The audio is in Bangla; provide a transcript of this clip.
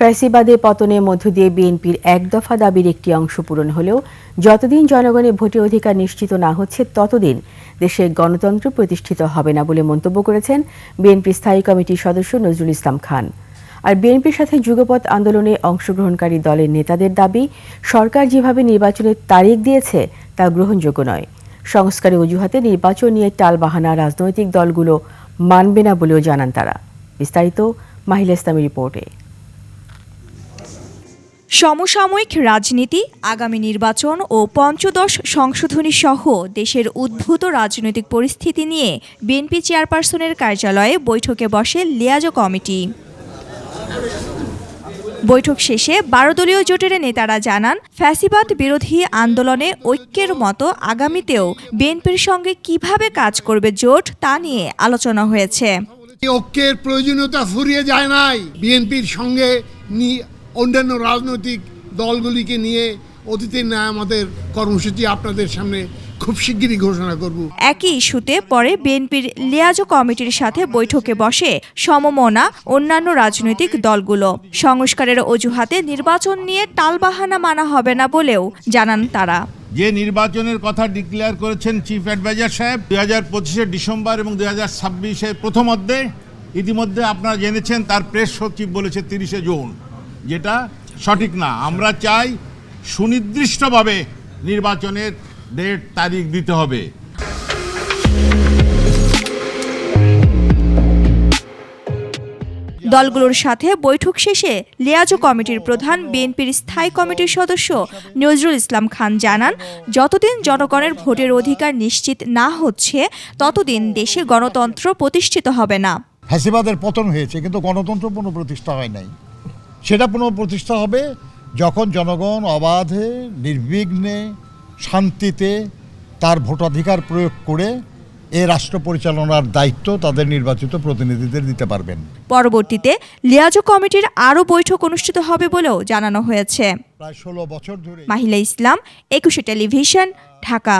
ফ্যাসিবাদে পতনের মধ্য দিয়ে বিএনপির এক দফা দাবির একটি অংশ পূরণ হলেও যতদিন জনগণের ভোটের অধিকার নিশ্চিত না হচ্ছে, ততদিন দেশে গণতন্ত্র প্রতিষ্ঠিত হবে না বলে মন্তব্য করেছেন বিএনপি স্থায়ী কমিটির সদস্য নজরুল ইসলাম খান। আর বিএনপির সাথে যুগপৎ আন্দোলনে অংশগ্রহণকারী দলের নেতাদের দাবি, সরকার যেভাবে নির্বাচনের তারিখ দিয়েছে তা গ্রহণযোগ্য নয়। সংস্কারের অজুহাতে নির্বাচন নিয়ে টালবাহানা রাজনৈতিক দলগুলো মানবে না বলেও জানান তারা। বিস্তারিত মাহিলা ইসলামী রিপোর্টে। সমসাময়িক রাজনীতি, আগামী নির্বাচন ও পঞ্চদশ সংশোধনী সহ দেশের উদ্ভূত রাজনৈতিক পরিস্থিতি নিয়ে বিএনপি চেয়ারপারসনের কার্যালয়ে বৈঠকে বসে লিয়াজো কমিটি। বৈঠক শেষে বারো দলীয় জোটের নেতারা জানান, ফ্যাসিবাদ বিরোধী আন্দোলনে ঐক্যের মতো আগামীতেও বিএনপির সঙ্গে কীভাবে কাজ করবে জোট তা নিয়ে আলোচনা হয়েছে। ঐক্যের প্রয়োজনীয়তা ফুরিয়ে যায় নাই। বিএনপির সঙ্গে অন্যান্য রাজনৈতিক দলগুলিকে নিয়ে অতীতের ন্যায় আমাদের কর্মসূচি আপনাদের সামনে খুব শিগগিরই ঘোষণা করব। একই ইস্যুতে পরে বিএনপির লিয়াজো কমিটির সাথে বৈঠকে বসে সমমনা অন্যান্য রাজনৈতিক দলগুলো। সংস্কারের অজুহাতে নির্বাচন নিয়ে টালবাহানা মানা হবে না বলেও জানান তারা। যে নির্বাচনের কথা ডিক্লেয়ার করেছেন চিফ অ্যাডভাইজার সাহেব দুই হাজার পঁচিশে ডিসেম্বর এবং দুই হাজার ছাব্বিশের প্রথম অর্ধে ইতিমধ্যে আপনারা জেনেছেন তার প্রেস সচিব বলেছে তিরিশে জুন। যেটা সঠিক না। আমরা চাই সুনির্দিষ্টভাবে নির্বাচনের ডেট তারিখ দিতে হবে। দলগুলোর সাথে বৈঠক শেষে লিয়াজো কমিটির প্রধান বিএনপির স্থায়ী কমিটির সদস্য নজরুল ইসলাম খান জানান যতদিন জনগণের ভোটের অধিকার নিশ্চিত না হচ্ছে ততদিন দেশে গণতন্ত্র প্রতিষ্ঠিত হবে না। ফ্যাসিবাদের পতন হয়েছে কিন্তু গণতন্ত্র পুনঃপ্রতিষ্ঠা হয় নাই। সেটা পুনঃপ্রতিষ্ঠা হবে যখন জনগণ অবাধে নির্বিঘ্নে শান্তিতে তার ভোটাধিকার প্রয়োগ করে এ রাষ্ট্র পরিচালনার দায়িত্ব তাদের নির্বাচিত প্রতিনিধিদের দিতে পারবেন। পরবর্তীতে লিয়াজো কমিটির আরও বৈঠক অনুষ্ঠিত হবে বলেও জানানো হয়েছে। প্রায় ষোলো বছর ধরে মাহিলা ইসলাম একুশে টেলিভিশন ঢাকা।